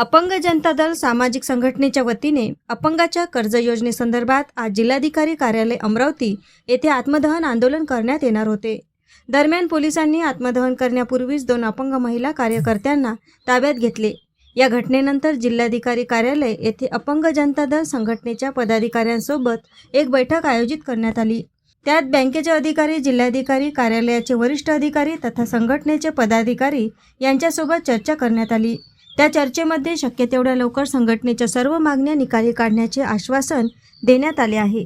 अपंग जनता दल सामाजिक संघटनेच्या वतीने अपंगाच्या कर्ज योजनेसंदर्भात आज जिल्हाधिकारी कार्यालय अमरावती येथे आत्मदहन आंदोलन करण्यात येणार होते. दरम्यान पोलिसांनी आत्मदहन करण्यापूर्वीच दोन अपंग महिला कार्यकर्त्यांना ताब्यात घेतले. या घटनेनंतर जिल्हाधिकारी कार्यालय येथे अपंग जनता दल संघटनेच्या पदाधिकाऱ्यांसोबत एक बैठक आयोजित करण्यात आली. त्यात बँकेचे अधिकारी जिल्हाधिकारी कार्यालयाचे वरिष्ठ अधिकारी तथा संघटनेचे पदाधिकारी यांच्यासोबत चर्चा करण्यात आली. त्या चर्चेमध्ये शक्य तेवढ्या लवकर संघटनेच्या सर्व मागण्या निकाली काढण्याचे आश्वासन देण्यात आले आहे.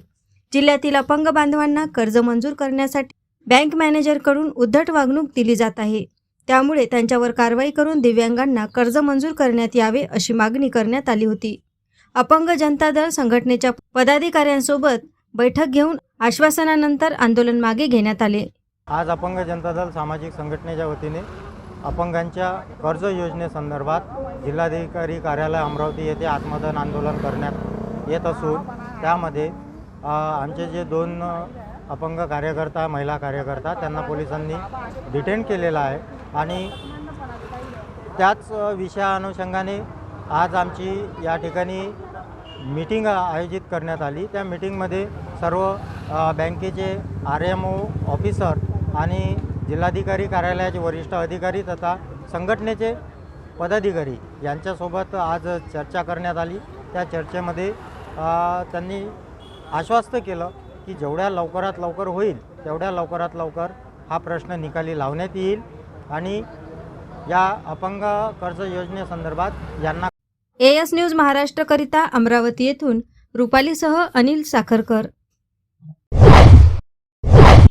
जिल्ह्यातील अपंग बांधवांना कर्ज मंजूर करण्यासाठी बँक मॅनेजरकडून उद्धट वागणूक दिली जात आहे. त्यामुळे त्यांच्यावर कारवाई करून दिव्यांगांना कर्ज मंजूर करण्यात यावे अशी मागणी करण्यात आली होती. अपंग जनता दल संघटनेच्या पदाधिकाऱ्यांसोबत बैठक घेऊन आश्वासनानंतर आंदोलन मागे घेण्यात आले. आज अपंग जनता दल सामाजिक संघटनेच्या वतीने अपंगांच्या कर्ज योजनेसंदर्भात जिल्हाधिकारी कार्यालय अमरावती येथे आत्मदान आंदोलन करण्यात येत असून त्यामध्ये आमचे जे दोन अपंग कार्यकर्ता महिला कार्यकर्ता त्यांना पोलिसांनी डिटेन केलेलं आहे आणि त्याच विषया विषयानुषंगाने आज आमची या ठिकाणी मीटिंग आयोजित करण्यात आली. त्या मीटिंगमध्ये सर्व बँकेचे आर एम ओ ऑफिसर आणि जिल्हाधिकारी कार्यालयाचे वरिष्ठ अधिकारी तथा संघटनेचे पदाधिकारी यांच्यासोबत आज चर्चा करण्यात आली. त्या चर्चेमध्ये त्यांनी आश्वस्त केलं की जेवढ्या लवकरात लवकर होईल तेवढ्या लवकरात लवकर हा प्रश्न निकाली लावण्यात येईल आणि या अपंग कर्ज योजनेसंदर्भात यांना एएस न्यूज महाराष्ट्रकरिता अमरावती येथून रुपालीसह अनिल साखरकर.